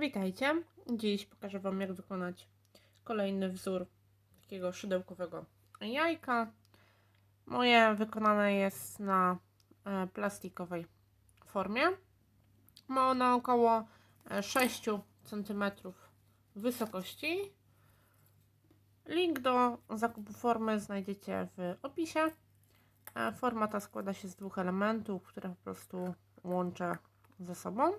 Witajcie. Dziś pokażę Wam, jak wykonać kolejny wzór takiego szydełkowego jajka. Moje wykonane jest na e, plastikowej formie. Ma ona około e, 6 cm wysokości. Link do zakupu formy znajdziecie w opisie. E, Forma ta składa się z dwóch elementów, które po prostu łączę ze sobą.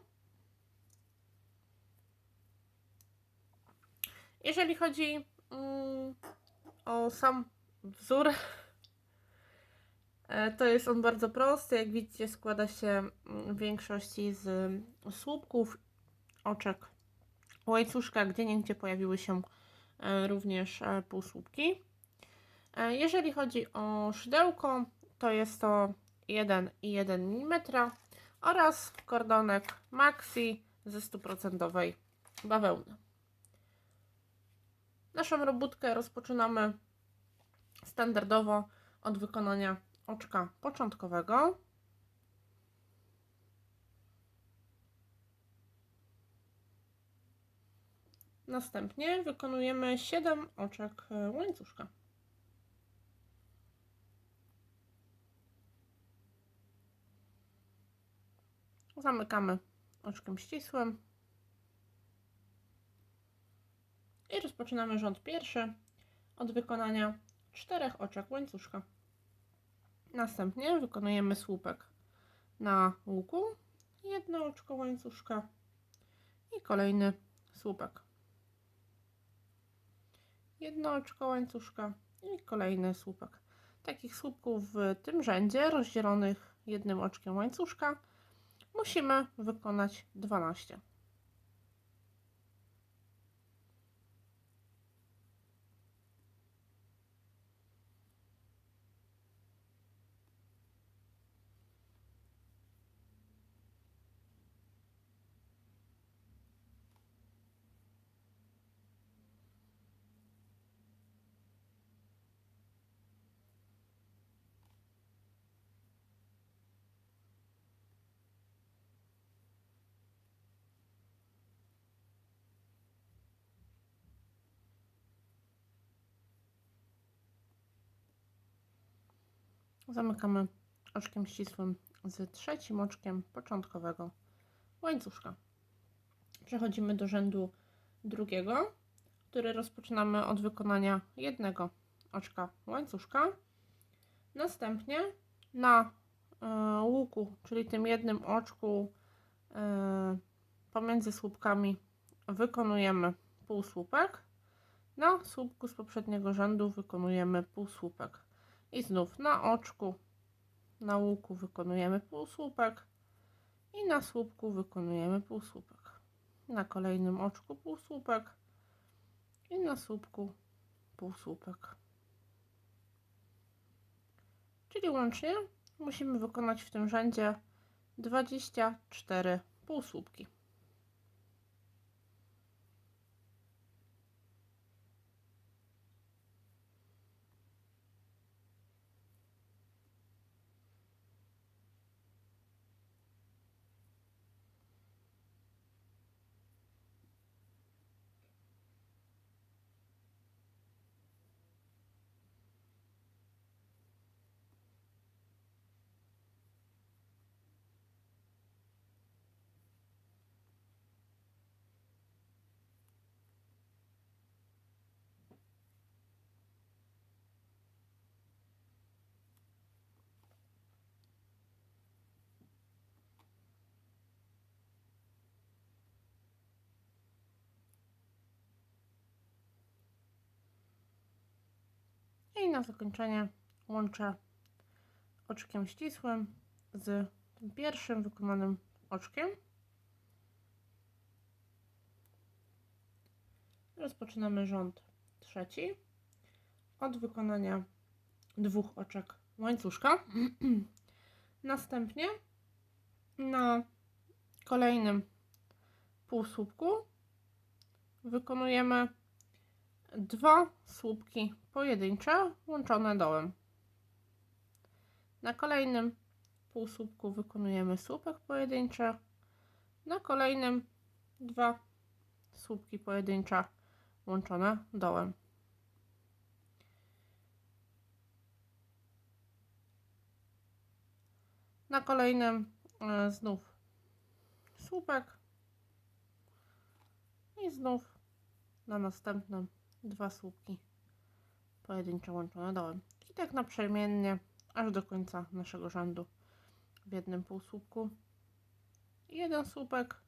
Jeżeli chodzi mm, o sam wzór, e, to jest on bardzo prosty. Jak widzicie, składa się mm, w większości z słupków, oczek, łańcuszka, gdzie niegdzie pojawiły się e, również e, półsłupki. Jeżeli chodzi o szydełko, to jest to 1,1 mm oraz kordonek Maxi ze 100% bawełny. Naszą robótkę rozpoczynamy standardowo od wykonania oczka początkowego. Następnie wykonujemy 7 oczek e, łańcuszka. Zamykamy oczkiem ścisłym. I rozpoczynamy rząd pierwszy od wykonania czterech oczek łańcuszka. Następnie wykonujemy słupek na łuku, jedno oczko łańcuszka i kolejny słupek. Jedno oczko łańcuszka i kolejny słupek. Takich słupków w tym rzędzie, rozdzielonych jednym oczkiem łańcuszka, musimy wykonać 12. Zamykamy oczkiem ścisłym z trzecim oczkiem początkowego łańcuszka. Przechodzimy do rzędu drugiego, który rozpoczynamy od wykonania jednego oczka łańcuszka. Następnie na e, łuku, czyli tym jednym oczku e, pomiędzy słupkami wykonujemy półsłupek. Na słupku z poprzedniego rzędu wykonujemy półsłupek. I znów na oczku, na łuku wykonujemy półsłupek i na słupku wykonujemy półsłupek. Na kolejnym oczku półsłupek i na słupku półsłupek. Czyli łącznie musimy wykonać w tym rzędzie 24 półsłupki. I na zakończenie łączę oczkiem ścisłym z tym pierwszym wykonanym oczkiem. Rozpoczynamy rząd trzeci od wykonania dwóch oczek łańcuszka. Następnie na kolejnym półsłupku wykonujemy dwa słupki pojedyncze łączone dołem. Na kolejnym półsłupku wykonujemy słupek pojedynczy, na kolejnym dwa słupki pojedyncze łączone dołem. Na kolejnym e, znów słupek i znów na następnym dwa słupki pojedyncze łączone dołem. I tak naprzemiennie aż do końca naszego rzędu w jednym półsłupku jeden słupek,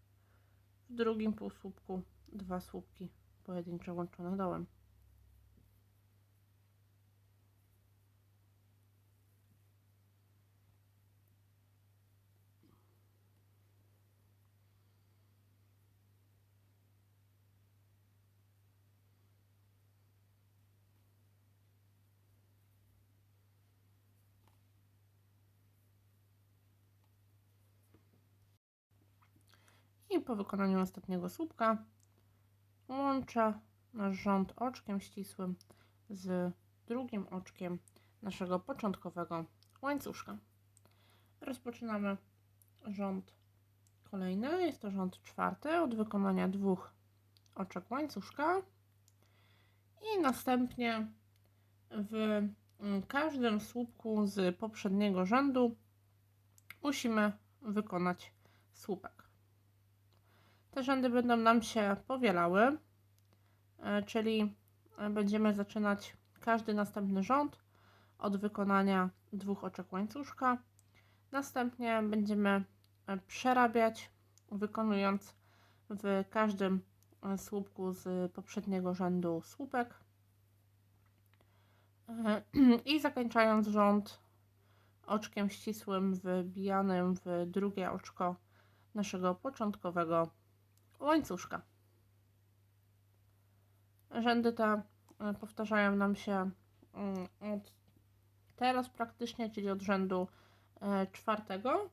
w drugim półsłupku dwa słupki pojedyncze łączone dołem. I po wykonaniu ostatniego słupka łączę nasz rząd oczkiem ścisłym z drugim oczkiem naszego początkowego łańcuszka. Rozpoczynamy rząd kolejny. Jest to rząd czwarty od wykonania dwóch oczek łańcuszka. I następnie w każdym słupku z poprzedniego rzędu musimy wykonać słupek. Te rzędy będą nam się powielały, e, czyli e, będziemy zaczynać każdy następny rząd od wykonania dwóch oczek łańcuszka. Następnie będziemy e, przerabiać, wykonując w każdym słupku z poprzedniego rzędu słupek i zakończając rząd oczkiem ścisłym wbijanym w drugie oczko naszego początkowego łańcuszka. Rzędy te e, powtarzają nam się mm, od teraz praktycznie, czyli od rzędu e, czwartego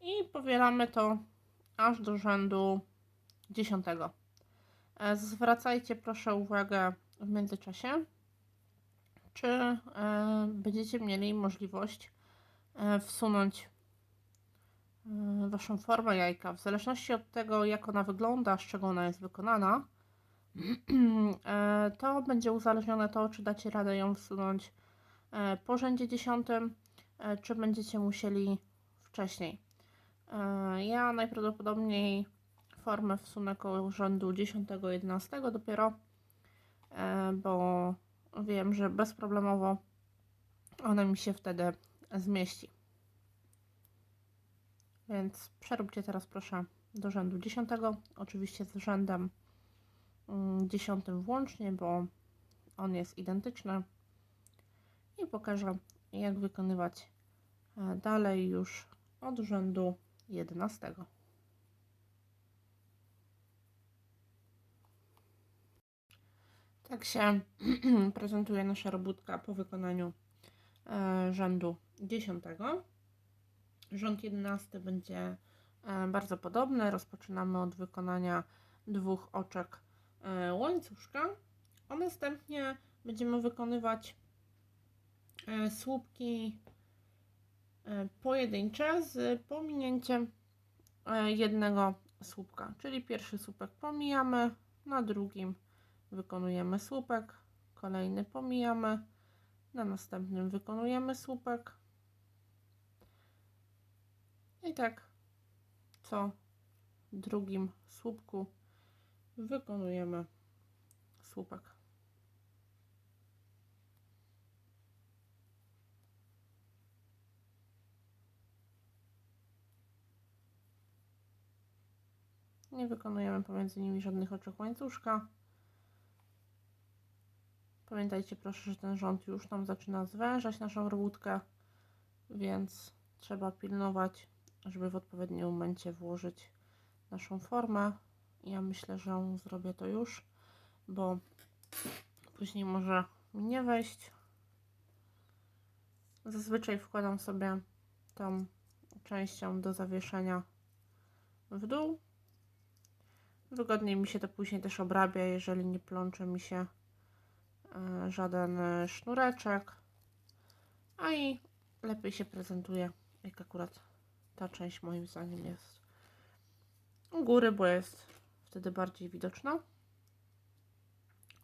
i powielamy to aż do rzędu dziesiątego. E, zwracajcie proszę uwagę w międzyczasie, czy będziecie mieli możliwość wsunąć waszą formę jajka. W zależności od tego, jak ona wygląda, z czego ona jest wykonana, e, to będzie uzależnione to, czy dacie radę ją wsunąć e, po rzędzie dziesiątym, e, czy będziecie musieli wcześniej. Ja najprawdopodobniej formę wsunę koło rzędu 10-11 dopiero, bo wiem, że bezproblemowo ona mi się wtedy zmieści. Więc przeróbcie teraz proszę do rzędu 10, oczywiście z rzędem 10 mm, włącznie, bo on jest identyczny i pokażę jak wykonywać e, dalej już od rzędu 11. Tak się prezentuje nasza robótka po wykonaniu e, rzędu 10. Rząd 11 będzie e, bardzo podobny. Rozpoczynamy od wykonania dwóch oczek e, łańcuszka, a następnie będziemy wykonywać e, słupki pojedyncze z pominięciem jednego słupka, czyli pierwszy słupek pomijamy, na drugim wykonujemy słupek, kolejny pomijamy, na następnym wykonujemy słupek, i tak co drugim słupku wykonujemy słupek. Nie wykonujemy pomiędzy nimi żadnych oczek łańcuszka. Pamiętajcie proszę, że ten rząd już nam zaczyna zwężać naszą robótkę, więc trzeba pilnować żeby w odpowiednim momencie włożyć naszą formę. Ja myślę, że zrobię to już, bo później może mi nie wejść. Zazwyczaj wkładam sobie tą częścią do zawieszenia w dół. Wygodniej mi się to później też obrabia, jeżeli nie plącze mi się e, żaden sznureczek. A i lepiej się prezentuje, jak akurat ta część moim zdaniem jest u góry, bo jest wtedy bardziej widoczna.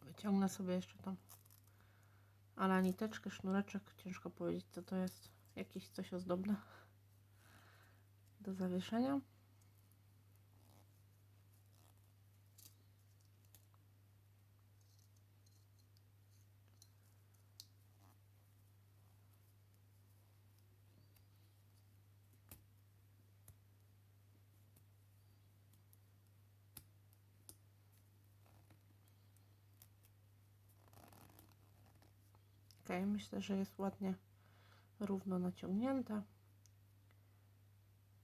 Wyciągnę sobie jeszcze tam ale niteczkę, sznureczek, ciężko powiedzieć co to jest. Jakieś coś ozdobne do zawieszenia. Ok, myślę, że jest ładnie równo naciągnięta,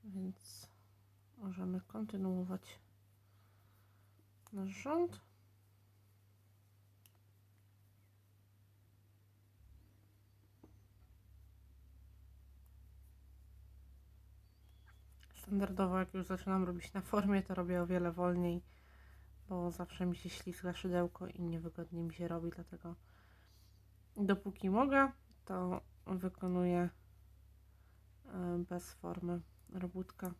więc możemy kontynuować nasz rząd. Standardowo, jak już zaczynam robić na formie, to robię o wiele wolniej, bo zawsze mi się ślizga szydełko i niewygodnie mi się robi, dlatego dopóki mogę, to wykonuję e, bez formy robótka.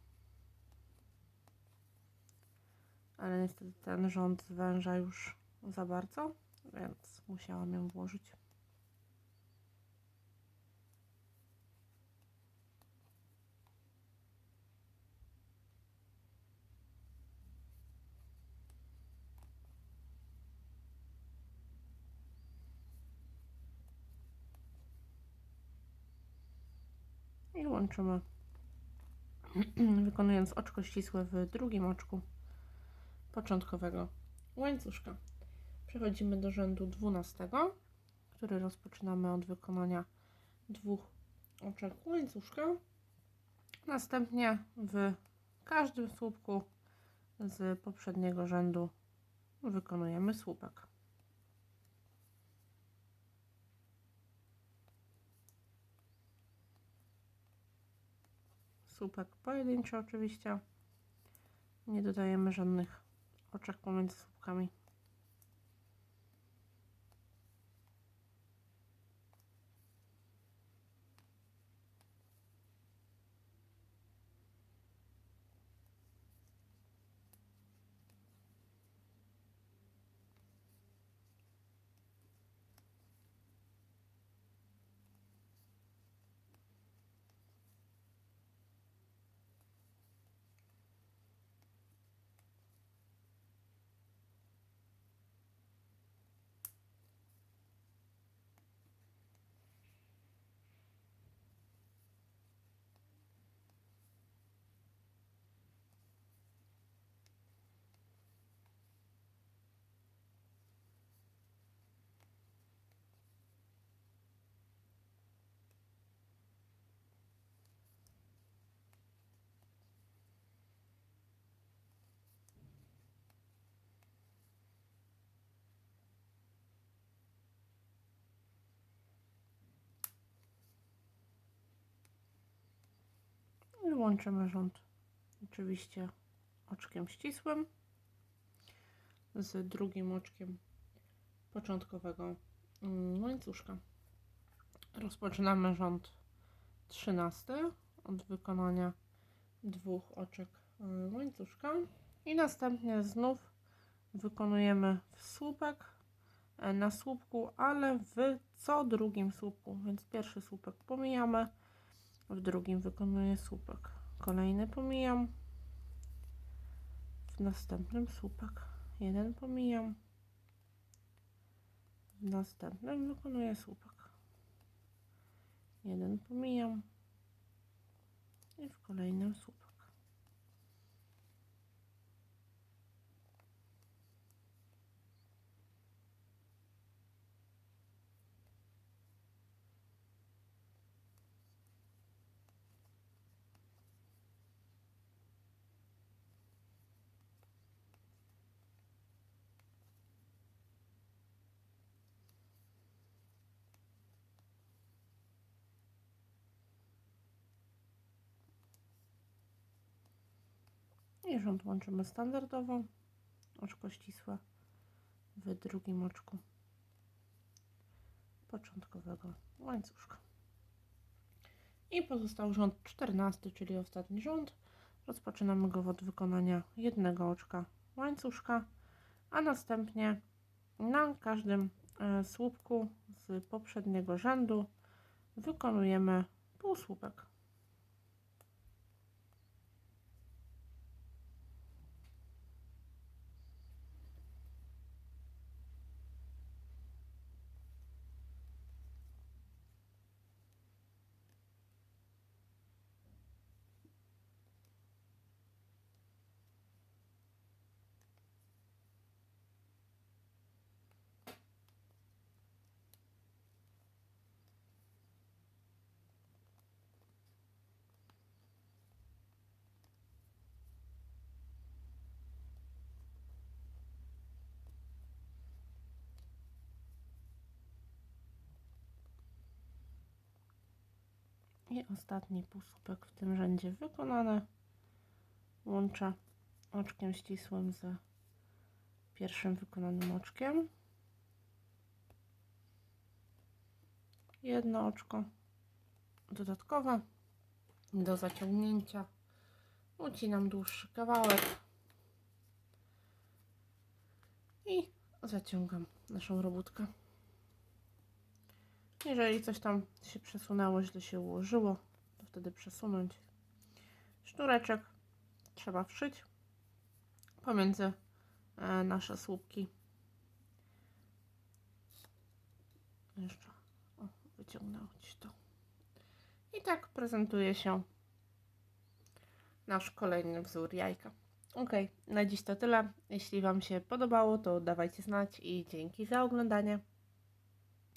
Ale niestety ten rząd zwęża już za bardzo, więc musiałam ją włożyć. I łączymy wykonując oczko ścisłe w drugim oczku początkowego łańcuszka. Przechodzimy do rzędu 12, który rozpoczynamy od wykonania dwóch oczek łańcuszka. Następnie w każdym słupku z poprzedniego rzędu wykonujemy słupek. Słupek pojedynczy oczywiście. Nie dodajemy żadnych oczek pomiędzy słupkami. I łączymy rząd. Oczywiście oczkiem ścisłym z drugim oczkiem początkowego mm, łańcuszka. Rozpoczynamy rząd 13 od wykonania dwóch oczek y, łańcuszka. I następnie znów wykonujemy słupek e, na słupku, ale w co drugim słupku, więc pierwszy słupek pomijamy, w drugim wykonuję słupek. Kolejny pomijam. W następnym słupek. Jeden pomijam. W następnym wykonuję słupek. Jeden pomijam. I w kolejnym słupek. I rząd łączymy standardowo, oczko ścisłe w drugim oczku początkowego łańcuszka. I pozostał rząd 14, czyli ostatni rząd. Rozpoczynamy go od wykonania jednego oczka łańcuszka, a następnie na każdym e, słupku z poprzedniego rzędu wykonujemy półsłupek. I ostatni półsłupek w tym rzędzie wykonany. Łączę oczkiem ścisłym z pierwszym wykonanym oczkiem. Jedno oczko dodatkowe do zaciągnięcia. Ucinam dłuższy kawałek i zaciągam naszą robótkę. Jeżeli coś tam się przesunęło, źle się ułożyło, to wtedy przesunąć. Sznureczek trzeba wszyć pomiędzy e, nasze słupki. Jeszcze o, wyciągnąć to. I tak prezentuje się nasz kolejny wzór jajka. Ok, na dziś to tyle. Jeśli Wam się podobało, to dawajcie znać i dzięki za oglądanie.